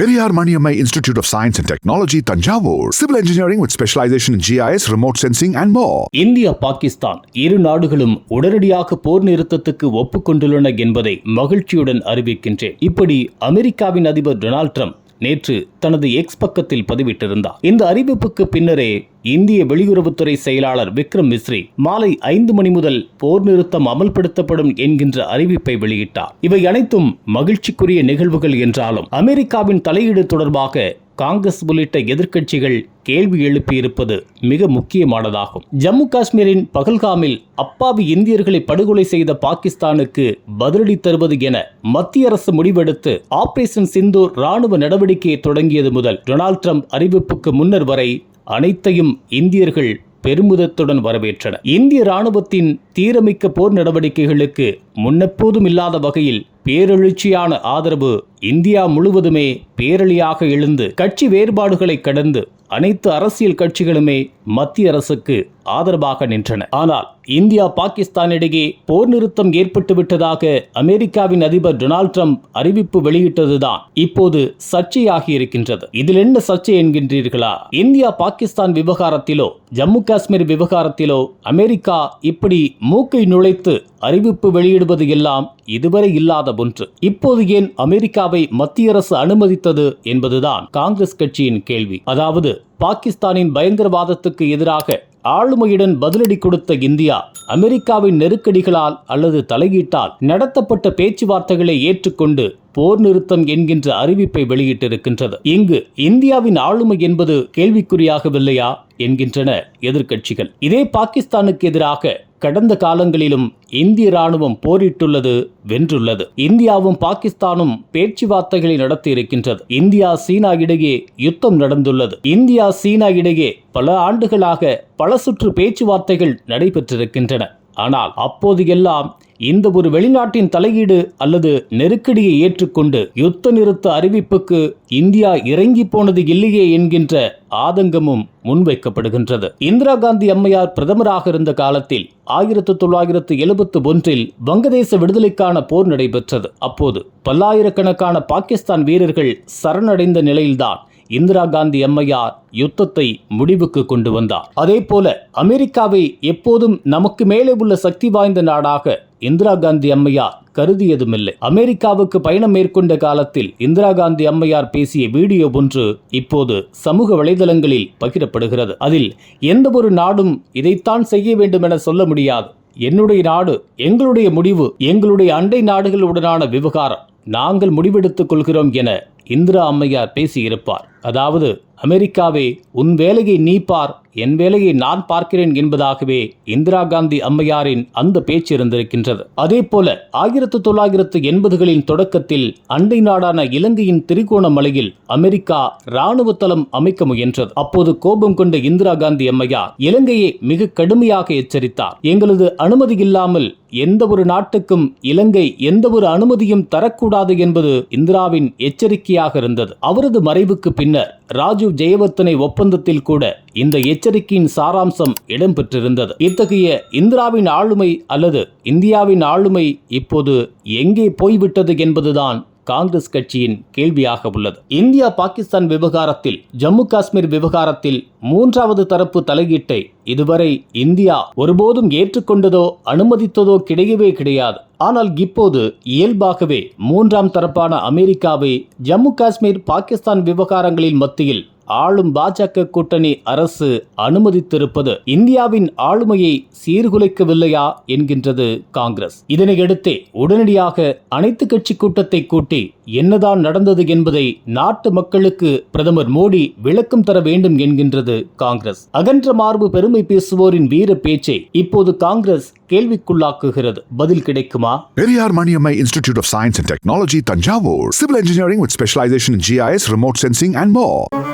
Periyar Maniammai institute of science and technology Thanjavur civil engineering with specialisation GIS remote sensing and more India Pakistan இரு நாடுகளும் உடனடியாக போர் நிறுத்தத்துக்கு ஒப்புக்கொண்டுள்ளன என்பதை மகிழ்ச்சியுடன் அறிவிக்கின்றேன். இப்படி அமெரிக்காவின் அதிபர் டொனால்ட் ட்ரம்ப் நேற்று தனது எக்ஸ் பக்கத்தில் பதிவிட்டிருந்தார். இந்த அறிவிப்புக்கு பின்னரே இந்திய வெளியுறவுத்துறை செயலாளர் விக்ரம் மிஸ்ரி மாலை ஐந்து மணி முதல் போர் நிறுத்தம் அமல்படுத்தப்படும் என்கின்ற அறிவிப்பை வெளியிட்டார். இவை அனைத்தும் மகிழ்ச்சிக்குரிய நிகழ்வுகள் என்றாலும் அமெரிக்காவின் தலையீடு தொடர்பாக காங்கிரஸ் உள்ளிட்ட எதிர்க்கட்சிகள் கேள்வி எழுப்பியிருப்பது மிக முக்கியமானதாகும். ஜம்மு காஷ்மீரின் பகல்காமில் அப்பாவி இந்தியர்களை படுகொலை செய்த பாகிஸ்தானுக்கு பதிலடி தருவது என மத்திய அரசு முடிவெடுத்து ஆபரேஷன் சிந்தூர் ராணுவ நடவடிக்கையை தொடங்கியது முதல் டொனால்ட் ட்ரம்ப் அறிவிப்புக்கு முன்னர் வரை அனைத்தையும் இந்தியர்கள் பெருமிதத்துடன் வரவேற்றனர். இந்திய ராணுவத்தின் தீரமிக்க போர் நடவடிக்கைகளுக்கு முன்னெப்போதும் இல்லாத வகையில் பேரெழுச்சியான ஆதரவு இந்தியா முழுவதுமே பேரழியாக எழுந்து கட்சி வேறுபாடுகளை கடந்து அனைத்து அரசியல் கட்சிகளுமே மத்திய அரசுக்கு ஆதரவாக நின்றன. ஆனால் இந்தியா பாகிஸ்தான் இடையே போர் நிறுத்தம் ஏற்பட்டு விட்டதாக அமெரிக்காவின் அதிபர் டொனால்ட் ட்ரம்ப் அறிவிப்பு வெளியிட்டதுதான் இப்போது சர்ச்சையாகி இருக்கின்றது. இதில் என்ன சர்ச்சை என்கின்றீர்களா? இந்தியா பாகிஸ்தான் விவகாரத்திலோ ஜம்மு காஷ்மீர் விவகாரத்திலோ அமெரிக்கா இப்படி மூக்கை நுழைத்து அறிவிப்பு வெளியிடுவது எல்லாம் இதுவரை இல்லாத ஒன்று. இப்போது ஏன் அமெரிக்காவை மத்திய அரசு அனுமதித்தது என்பதுதான் காங்கிரஸ் கட்சியின் கேள்வி. அதாவது பாகிஸ்தானின் பயங்கரவாதத்துக்கு எதிராக ஆளுமையுடன் பதிலடி கொடுத்த இந்தியா அமெரிக்காவின் நெருக்கடிகளால் அல்லது தலையீட்டால் நடத்தப்பட்ட பேச்சுவார்த்தைகளை ஏற்றுக்கொண்டு போர் நிறுத்தம் என்கின்ற அறிவிப்பை வெளியிட்டிருக்கின்றது. இங்கு இந்தியாவின் ஆளுமை என்பது கேள்விக்குறியாகவில்லையா? என்கின்றன எதிர்க்கட்சிகள். இதே பாகிஸ்தானுக்கு எதிராக கடந்த காலங்களிலும் இந்திய ராணுவம் போரிட்டுள்ளது வென்றுள்ளது. இந்தியாவும் பாகிஸ்தானும் பேச்சுவார்த்தைகளை நடத்தி இருக்கின்றது இந்தியா சீனா இடையே யுத்தம் நடந்துள்ளது. இந்தியா சீனா இடையே பல ஆண்டுகளாக பல சுற்று பேச்சுவார்த்தைகள் நடைபெற்றிருக்கின்றன. ஆனால் அப்போது எல்லாம் இந்த ஒரு வெளிநாட்டின் தலையீடு அல்லது நெருக்கடியை ஏற்றுக்கொண்டு யுத்த நிறுத்த அறிவிப்புக்கு இந்தியா இறங்கி போனது இல்லையே என்கின்ற ஆதங்கமும் முன்வைக்கப்படுகின்றது. இந்திரா காந்தி அம்மையார் பிரதமராக இருந்த காலத்தில் ஆயிரத்து தொள்ளாயிரத்து எழுபத்து ஒன்றில் வங்கதேச விடுதலைக்கான போர் நடைபெற்றது. அப்போது பல்லாயிரக்கணக்கான பாகிஸ்தான் வீரர்கள் சரணடைந்த நிலையில்தான் இந்திரா காந்தி அம்மையார் யுத்தத்தை முடிவுக்கு கொண்டு வந்தார். அதே போல அமெரிக்காவை எப்போதும் நமக்கு மேலே உள்ள சக்தி வாய்ந்த நாடாக இந்திரா காந்தி அம்மையார் கருதியதுமில்லை. அமெரிக்காவுக்கு பயணம் மேற்கொண்ட காலத்தில் இந்திரா காந்தி அம்மையார் பேசிய வீடியோ ஒன்று இப்போது சமூக வலைதளங்களில் பகிரப்படுகிறது. அதில் எந்த ஒரு நாடும் இதைத்தான் செய்ய வேண்டும் என சொல்ல முடியாது. என்னுடைய நாடு எங்களுடைய முடிவு எங்களுடைய அண்டை நாடுகளுடனான விவகாரம். நாங்கள் முடிவெடுத்துக் கொள்கிறோம் என இந்திரா அம்மையார் பேசியிருப்பார். அதாவது அமெரிக்காவே உன் வேலையை நீ பார் என் வேலையை நான் பார்க்கிறேன் என்பதாகவே இந்திரா காந்தி அம்மையாரின் அந்த பேச்சு இருந்திருக்கின்றது. அதே போல ஆயிரத்து தொள்ளாயிரத்து எண்பதுகளின் தொடக்கத்தில் அண்டை நாடான இலங்கையின் திரிகோணமலையில் அமெரிக்கா இராணுவ தளம் அமைக்க முயன்றது. அப்போது கோபம் கொண்ட இந்திரா காந்தி அம்மையார் இலங்கையை மிக கடுமையாக எச்சரித்தார். எங்களது அனுமதி இல்லாமல் எந்த ஒரு நாட்டுக்கும் இலங்கை எந்த ஒரு அனுமதியும் தரக்கூடாது என்பது இந்திராவின் எச்சரிக்கையாக இருந்தது. அவரது மறைவுக்கு பின்னர் ராஜீவ் ஜெயவர்த்தனை ஒப்பந்தத்தில் கூட இந்த எச்சரிக்கையின் சாராம்சம் இடம்பெற்றிருந்தது. இத்தகைய இந்திராவின் ஆளுமை அல்லது இந்தியாவின் ஆளுமை இப்போது எங்கே போய்விட்டது என்பதுதான் காங்கிரஸ் கட்சியின் கேள்வியாக உள்ளது. இந்தியா பாகிஸ்தான் விவகாரத்தில் ஜம்மு காஷ்மீர் விவகாரத்தில் மூன்றாவது தரப்பு தலையீட்டை இதுவரை இந்தியா ஒருபோதும் ஏற்றுக்கொண்டதோ அனுமதித்ததோ கிடையவே கிடையாது. ஆனால் இப்போது இயல்பாகவே மூன்றாம் தரப்பான அமெரிக்காவை ஜம்மு காஷ்மீர் பாகிஸ்தான் விவகாரங்களின் மத்தியில் ஆளும் பாஜக கூட்டணி அரசு அனுமதித்திருப்பது இந்தியாவின் ஆளுமையை சீர்குலைக்கவில்லையா என்கின்றது காங்கிரஸ். இதனையடுத்தே உடனடியாக அனைத்து கட்சி கூட்டத்தை கூட்டி என்னதான் நடந்தது என்பதை நாட்டு மக்களுக்கு பிரதமர் மோடி விளக்கம் தர வேண்டும் என்கின்றது காங்கிரஸ். அகன்ற மார்பு பெருமை பேசுவோரின் வீர பேச்சை இப்போது காங்கிரஸ் கேள்விக்குள்ளாக்குகிறது. பதில் கிடைக்குமா? Periyar Maniammai institute of science and technology Thanjavur. Civil engineering with specialisation GIS remote sensing and more.